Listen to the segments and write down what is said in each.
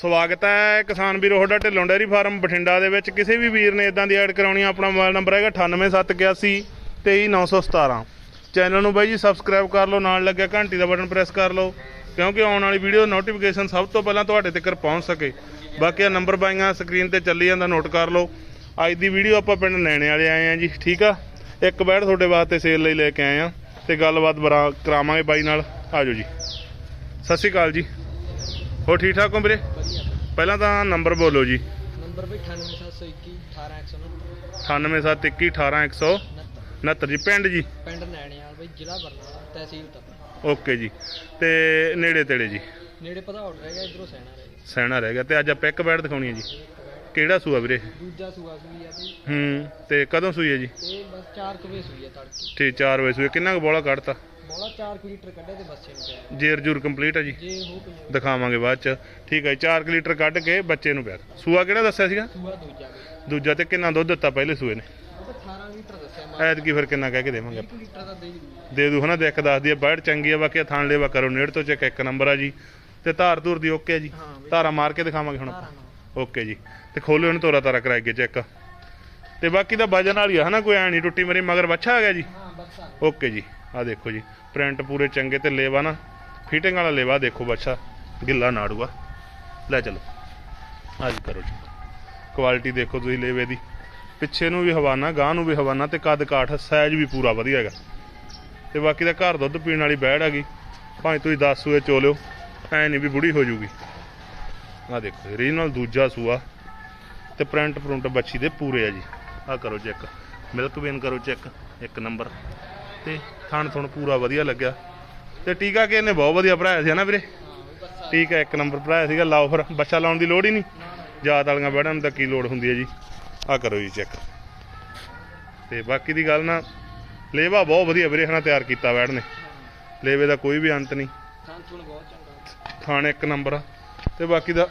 ਸਵਾਗਤ ਹੈ ਕਿਸਾਨ ਵੀਰੋ ਤੁਹਾਡਾ ਢਿੱਲੋਂ ਡੈਰੀ ਫਾਰਮ ਬਠਿੰਡਾ ਦੇ ਵਿੱਚ। ਕਿਸੇ ਵੀ ਵੀਰ ਨੇ ਇਦਾਂ ਦੀ ਐਡ ਕਰਾਉਣੀ ਆ, ਆਪਣਾ ਮੋਬਾਈਲ ਨੰਬਰ ਹੈਗਾ 98781 23917 ਚੈਨਲ ਨੂੰ ਬਾਈ ਜੀ ਸਬਸਕ੍ਰਾਈਬ ਕਰ ਲਓ ਨਾਲ ਲੱਗਿਆ ਘੰਟੀ ਦਾ ਬਟਨ ਪ੍ਰੈਸ ਕਰ ਲਓ ਕਿਉਂਕਿ ਆਉਣ ਵਾਲੀ ਵੀਡੀਓ ਨੋਟੀਫਿਕੇਸ਼ਨ ਸਭ ਤੋਂ ਪਹਿਲਾਂ ਤੁਹਾਡੇ ਤੱਕ ਪਹੁੰਚ ਸਕੇ। ਬਾਕੀ ਆ ਨੰਬਰ ਬਾਈਆਂ ਸਕਰੀਨ ਤੇ ਚੱਲੀ ਜਾਂਦਾ ਨੋਟ ਕਰ ਲਓ। ਅੱਜ ਦੀ ਵੀਡੀਓ ਆਪਾਂ ਪਿੰਡ ਨੈਣੇ ਵਾਲੇ ਆਏ ਆ ਜੀ ਠੀਕ ਆ? ਇੱਕ ਬੈਡ ਤੁਹਾਡੇ ਵਾਸਤੇ ਸੇਲ ਲਈ ਲੈ ਕੇ ਆਏ ਆ ਤੇ ਗੱਲਬਾਤ ਬਰਾ ਕਰਾਵਾਂਗੇ ਬਾਈ ਨਾਲ। ਆਜੋ ਜੀ। ਸਤਿ ਸ਼੍ਰੀ ਅਕਾਲ ਜੀ। ਹੋ ਠੀਕ ਠਾਕ ਹੋ ਵੀਰੇ? ਪਹਿਲਾਂ ਤਾਂ ਨੰਬਰ ਬੋਲੋ ਜੀ। ਨੰਬਰ ਵੀ 98721 18169 98721 18169 69 ਜੀ ਪਿੰਡ ਜੀ? ਪਿੰਡ ਨੈਣਿਆਲ ਬਈ ਜ਼ਿਲ੍ਹਾ ਬਰਨਾਲਾ ਤਹਿਸੀਲ ਤਪਾ। ਓਕੇ ਜੀ। ਤੇ ਨੇੜੇ ਤੇੜੇ ਜੀ? ਨੇੜੇ ਪਧੌੜ ਰਹਿ ਗਿਆ ਇਧਰੋਂ ਸੈਣਾ ਰਹਿ ਗਿਆ। ਸੈਣਾ ਰਹਿ ਗਿਆ। ਤੇ ਅੱਜ ਆਪਾਂ ਇੱਕ ਬੈਡ ਦਿਖਾਉਣੀ ਹੈ ਜੀ। ਕਿਹੜਾ ਸੂਆ ਵੀਰੇ? ਦੂਜਾ ਸੂਆ ਸੂਈ ਆ ਬਈ। ਹੂੰ ਤੇ ਕਦੋਂ ਸੂਈ ਹੈ ਜੀ? ਇਹ ਬਸ 4 ਕਵੇ ਸੂਈ ਆ ਤੜਕੇ। ਠੀਕ 4 ਵਜੇ ਸੂਈ। ਕਿੰਨਾ ਕੁ ਬੋਲਾ ਕੱਢਤਾ? ਬੋਲਾ 4 ਲੀਟਰ ਕੱਢੇ ਤੇ ਬੱਚੇ ਨੂੰ ਪਿਆ। ਜੇਰ ਜੂਰ ਕੰਪਲੀਟ ਹੈ ਜੀ? ਜੇ ਹੋ ਪਈ ਦਿਖਾਵਾਂਗੇ ਬਾਅਦ ਚ। ਠੀਕ ਹੈ 4 ਲੀਟਰ ਕੱਢ ਕੇ ਬੱਚੇ ਨੂੰ ਪਿਆ। ਸੂਆ ਕਿਹੜਾ ਦੱਸਿਆ ਸੀਗਾ? ਸੂਆ ਦੂਜਾ ਦੂਜਾ ਤੇ ਕਿੰਨਾ ਦੁੱਧ ਦਿੱਤਾ ਪਹਿਲੇ ਸੂਏ ਨੇ? ਉਹ ਤਾਂ 18 ਲੀਟਰ ਦੱਸਿਆ ਮੈਂ ਐਤਕੀ ਫਿਰ ਕਿੰਨਾ ਕਹਿ ਕੇ ਦੇਵਾਂਗੇ 1 ਲੀਟਰ ਦਾ ਦੇ ਦੂੰ ਦੇ ਦੂ ਹਨਾ ਦੇਖ ਦੱਸਦੀ ਆ ਬੈਡ ਚੰਗੀ ਆ ਬਾਕੀ ਥਾਣ ਲੈਵਾ ਕਰੋ ਨੇੜ ਤੋਂ ਚੈੱਕ ਇੱਕ ਨੰਬਰ ਆ ਜੀ। ਤੇ ਧਾਰ ਧੂਰ ਦੀ ਓਕੇ ਆ ਜੀ? ਹਾਂ ਧਾਰਾ ਮਾਰ ਕੇ ਦਿਖਾਵਾਂਗੇ ਹੁਣ 18 ਆਪਾਂ ਓਕੇ ਜੀ। ਤੇ ਖੋਲੋ ਇਹਨੂੰ ਤੋਰਾ ਤਾਰਾ ਕਰਾਏਗੇ ਚੈੱਕ ਤੇ ਬਾਕੀ ਤਾਂ ਵਜਨ ਵਾਲੀ ਆ ਹਨਾ ਕੋਈ ਐ ਨਹੀਂ ਟੁੱਟੀ ਮੇਰੀ ਮਗਰ ਬੱਚਾ ਆ ਗਿਆ ਜੀ? ਹਾਂ ਓਕੇ ਜੀ ਆ ਦੇਖੋ ਜੀ ਪ੍ਰਿੰਟ ਪੂਰੇ ਚੰਗੇ ਤੇ ਲੇਵਾ ਨਾ ਫਿਟਿੰਗ ਵਾਲਾ ਲੇਵਾ ਦੇਖੋ ਬੱਚਾ ਗਿੱਲਾ ਨਾੜੂਆ। ਲੈ ਚਲੋ ਅੱਜ ਕਰੋ ਜੀ। ਕੁਆਲਿਟੀ ਦੇਖੋ ਤੁਸੀਂ ਲੇਵੇ ਦੀ। ਪਿੱਛੇ ਨੂੰ ਵੀ ਹਵਾਨਾ ਗਾਂ ਨੂੰ ਵੀ ਹਵਾਨਾ ਤੇ ਕੱਦ ਕਾਠ ਸਾਈਜ਼ ਵੀ ਪੂਰਾ ਵਧੀਆ ਹੈਗਾ। ਤੇ ਬਾਕੀ ਦਾ ਘਰ ਦੁੱਧ ਪੀਣ ਵਾਲੀ ਬੈੜ ਹੈਗੀ। ਭਾਵੇਂ ਤੁਸੀਂ 10 ਸੂਏ ਚੋ ਲਿਓ ਐ ਨਹੀਂ ਵੀ ਬੁੜੀ ਹੋ ਜੂਗੀ। ਆ ਦੇਖੋ ਰੀਜਨਲ ਦੂਜਾ ਸੂਆ ਤੇ ਪ੍ਰਿੰਟ ਪ੍ਰਿੰਟ ਬੱਚੀ ਦੇ ਪੂਰੇ ਆ ਜੀ। ਆ ਕਰੋ ਚੈੱਕ। ਮਿਲਕ ਵੇਨ ਕਰੋ ਚੈੱਕ ਇੱਕ ਨੰਬਰ। ਤੇ ਥਣ ਥਣ ਪੂਰਾ ਵਧੀਆ ਲੱਗਿਆ। ਤੇ ਟੀਕਾ ਕਿ ਇਹਨੇ ਬਹੁਤ ਵਧੀਆ ਭਰਾਇਆ ਸੀ ਹਨਾ ਵੀਰੇ? ਟੀਕਾ ਇੱਕ ਨੰਬਰ ਭਰਾਇਆ ਸੀਗਾ ਲਾਓ ਫਿਰ ਬੱਚਾ ਲਾਉਣ ਦੀ ਲੋੜ ਹੀ ਨਹੀਂ। ਜਾਤ ਵਾਲੀਆਂ ਬੈੜਾਂ ਨੂੰ ਤਾਂ ਕੀ ਲੋੜ ਹੁੰਦੀ ਹੈ ਜੀ? ਆ ਕਰੋ ਜੀ ਚੈੱਕ। ਤੇ ਬਾਕੀ ਦੀ ਗੱਲ ਨਾ ਲੇਵਾ ਬਹੁਤ ਵਧੀਆ ਵੀਰੇ ਹਨਾ ਤਿਆਰ ਕੀਤਾ ਬੈੜ ਨੇ। ਲੇਵੇ ਦਾ ਕੋਈ ਵੀ ਅੰਤ ਨਹੀਂ। ਥਾਣ ਇੱਕ ਨੰਬਰ ਆ। ਤੇ ਬਾਕੀ ਦਾ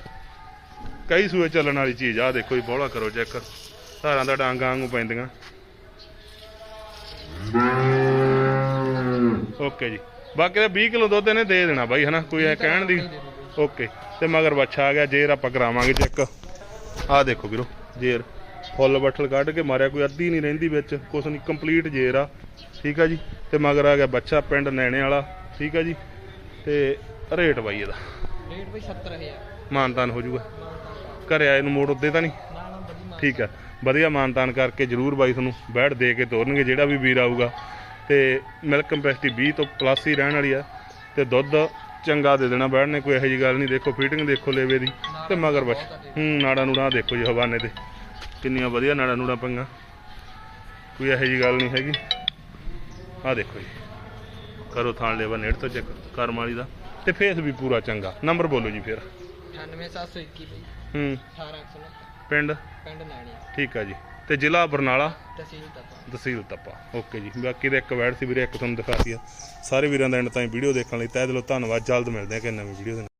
ਕਈ ਸੂਏ ਚੱਲਣ ਵਾਲੀ ਚੀਜ਼ ਆ ਆਹ ਦੇਖੋ ਜੀ ਬੋਲਾ ਕਰੋ ਚੈੱਕ ਧਾਰਾਂ ਦਾ ਡਾਂਗਾਂ ਵਾਂਗੂ ਪੈਂਦੀਆਂ। ਓਕੇ ਜੀ। ਬਾਕੀ ਦਾ 20 ਕਿਲੋ ਦੁੱਧ ਇਹਨੇ ਦੇ ਦੇਣਾ ਬਾਈ, ਹਨਾ? ਕੋਈ ਐ ਕਹਿਣ ਦੀ ਓਕੇ। ਤੇ ਮਗਰ ਬੱਛਾ ਆ ਗਿਆ, ਜੇਰ ਆਪਾਂ ਕਰਾਵਾਂਗੇ ਚੈੱਕ ਆਹ ਦੇਖੋ ਵੀਰੋ, ਜੇਰ। ਫੁੱਲ ਬੱਠਲ ਕੱਢ ਕੇ ਮਾਰਿਆ, ਕੋਈ ਅੱਧੀ ਨਹੀਂ ਰਹਿੰਦੀ ਵਿੱਚ, ਕੁਛ ਨਹੀਂ ਕੰਪਲੀਟ ਜੇਰ ਆ। ਠੀਕ ਆ ਜੀ? ਤੇ ਮਗਰ ਆ ਗਿਆ ਬੱਚਾ ਪਿੰਡ ਨੈਣੇ ਵਾਲਾ, ਠੀਕ ਆ ਜੀ? ਤੇ ਰੇਟ ਬਾਈ ਇਹਦਾ। ਰੇਟ ਬਈ 70000 ਮਾਨਤਾਨ ਹੋ ਜਾਊਗਾ। ਘਰੇ ਆਏ ਨੂੰ ਮੋੜ ਉੱਦੇ ਤਾਂ ਨਹੀਂ? ਨਾ ਨਾ ਬੜੀ ਮਾਨ ਠੀਕ ਆ। ਵਧੀਆ ਮਾਨਤਾਨ ਕਰਕੇ ਜਰੂਰ ਬਾਈ ਤੁਹਾਨੂੰ ਬੈਠ ਦੇ ਕੇ ਤੋਰਨਗੇ ਜਿਹੜਾ ਵੀ ਵੀਰ ਆਊਗਾ। ਤੇ ਮਿਲਕ ਕੰਪੈਸਿਟੀ 20 ਤੋਂ ਪਲੱਸ ਹੀ ਰਹਿਣ ਵਾਲੀ ਆ। ਤੇ ਦੁੱਧ ਚੰਗਾ ਦੇ ਦੇਣਾ ਬੈਠ ਨੇ ਕੋਈ ਇਹੋ ਜੀ ਗੱਲ ਨਹੀਂ। ਦੇਖੋ ਫੀਟਿੰਗ ਦੇਖੋ ਲੇਵੇ ਦੀ। ਤੇ ਮਗਰ ਬੱਚ ਹੂੰ ਨਾੜਾ ਨੂੜਾ ਦੇਖੋ ਜੀ ਹਵਾਨੇ ਤੇ। ਕਿੰਨੀਆਂ ਵਧੀਆ ਨਾੜਾ ਨੂੜਾ ਪਈਆਂ। ਕੋਈ ਇਹੋ ਜੀ ਗੱਲ ਨਹੀਂ ਹੈਗੀ। ਆ ਦੇਖੋ ਜੀ। ਕਰੋ ਥਾਣ ਲੇਵਾ ਨੇੜ ਤੋਂ ਚੈੱਕ। ਕਰਮ ਵਾਲੀ ਦਾ। ਤੇ ਫੇਸ ਵੀ ਪੂਰਾ ਚੰਗਾ। ਨੰਬਰ ਬੋਲੋ ਜੀ ਫਿਰ। 98721 ਬਈ। ਹੂੰ। 1869 ਪਿੰਡ? ਠੀਕ ਆ ਜੀ। ਤੇ ਜ਼ਿਲ੍ਹਾ ਬਰਨਾਲਾ? ਤਹਿਸੀਲ ਤਪਾ। ਤਹਿਸੀਲ ਤੱਪਾ। ਓਕੇ ਜੀ। ਬਾਕੀ ਦਾ ਇੱਕ ਵੈਡ ਸੀ ਵੀਰੇ ਇੱਕ ਤੁਹਾਨੂੰ ਦਿਖਾਤੀ ਆ। ਸਾਰੇ ਵੀਰਾਂ ਦਾ ਐਂਡ ਤਾਈਂ ਵੀਡੀਓ ਦੇਖਣ ਲਈ ਤਹਿ ਦਿਲੋਂ ਧੰਨਵਾਦ। ਜਲਦ ਮਿਲਦੇ ਆ ਕਿ ਨਵੀਂ ਵੀਡੀਓ ਦੇ ਨਾਲ।